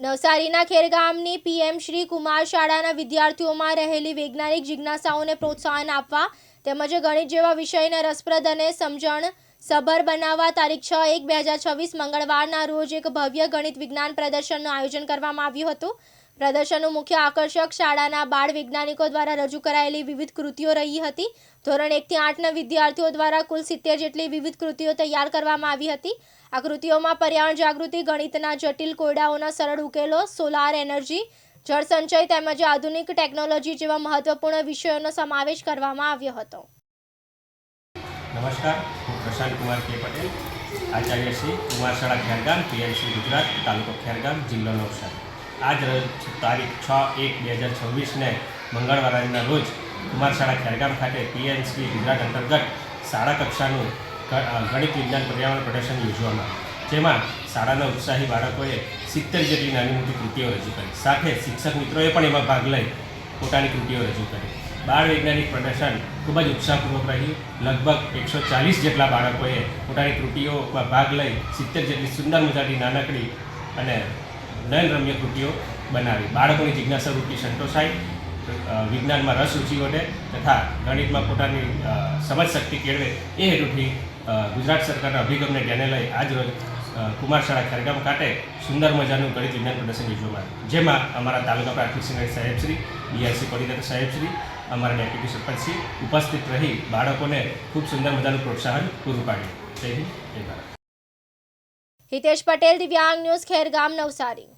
નવસારીના ખેરગામની પીએમ શ્રી કુમાર શાળાના વિદ્યાર્થીઓમાં રહેલી વૈજ્ઞાનિક જિજ્ઞાસાઓને પ્રોત્સાહન આપવા તેમજ ગણિત જેવા વિષયને રસપ્રદ અને સમજણ સભર બનાવવા તારીખ છ એક બે હજાર છવ્વીસ મંગળવારના રોજ એક ભવ્ય ગણિત વિજ્ઞાન પ્રદર્શનનું આયોજન કરવામાં આવ્યું હતું. પ્રદર્શનનું મુખ્ય આકર્ષક શાળાના બાળ વૈજ્ઞાનિકો દ્વારા રજૂ કરાયેલી વિવિધ કૃતિઓ રહી હતી. ધોરણ એકથી આઠના વિદ્યાર્થીઓ દ્વારા કુલ સિત્તેર જેટલી વિવિધ કૃતિઓ તૈયાર કરવામાં આવી હતી. આ કૃતિઓમાં પર્યાવરણ જાગૃતિ, ગણિતના જટિલ કોયડાઓના સરળ ઉકેલો સોલાર એનર્જી જળ સંચય તેમજ આધુનિક ટેકનોલોજી જેવા મહત્વપૂર્ણ વિષયોનો સમાવેશ કરવામાં આવ્યો હતો. નમસ્કાર, હું પ્રશાંત કુમાર કે પટેલ, આચાર્ય શ્રી કુમાર શાળા ખેરગામ પીએમસી ગુજરાત, તાલુકો ખેરગામ, જિલ્લો નવસારી આજ રોજ તારીખ છ એક બે હજાર છવ્વીસને મંગળવારના રોજ કુમારશાળા ખેરગામ ખાતે પીએનસી ગુજરાત અંતર્ગત શાળા કક્ષાનું ગણિત વિજ્ઞાન પર્યાવરણ પ્રદર્શન યોજવામાં. જેમાં શાળાના ઉત્સાહી બાળકોએ સિત્તેર જેટલી નાની મોટી કૃતિઓ રજૂ કરી. સાથે શિક્ષક મિત્રોએ પણ એમાં ભાગ લઈ પોતાની કૃતિઓ રજૂ કરી. બાળ વૈજ્ઞાનિક પ્રદર્શન ખૂબ જ ઉત્સાહપૂર્વક રહ્યું. લગભગ એકસો ચાલીસ જેટલા બાળકોએ પોતાની કૃતિઓમાં ભાગ લઈ સિત્તેર જેટલી સુંદર મજાની નાનકડી અને નયનરમ્ય કૃતિઓ બનાવી. બાળકોની જિજ્ઞાસા વૃત્તિ સંતોષાય વિજ્ઞાનમાં રસ રુચિ વધે તથા ગણિતમાં પોતાની સમજ શક્તિ કેળવે એ હેતુથી ગુજરાત સરકારના અભિગમને ધ્યાને લઈ આજ રોજ અ, કુમાર શાળા ખેરગામ ખાતે સુંદર મજાનું ગણિત વિજ્ઞાન પ્રદર્શન યોજવામાં જેમાં અમારા તાલુકા પ્રાથમિક શિક્ષણ સાહેબશ્રી બીઆરસી કોર્ડિનેટર સાહેબશ્રી અમારા ડેપ્યુટી સરપંચશ્રી ઉપસ્થિત રહી બાળકોને ખૂબ સુંદર મજાનું પ્રોત્સાહન પૂરું પાડ્યું. જય હિતેશ પટેલ દિવ્યાંગ ન્યૂઝ ખેરગામ નવસારી.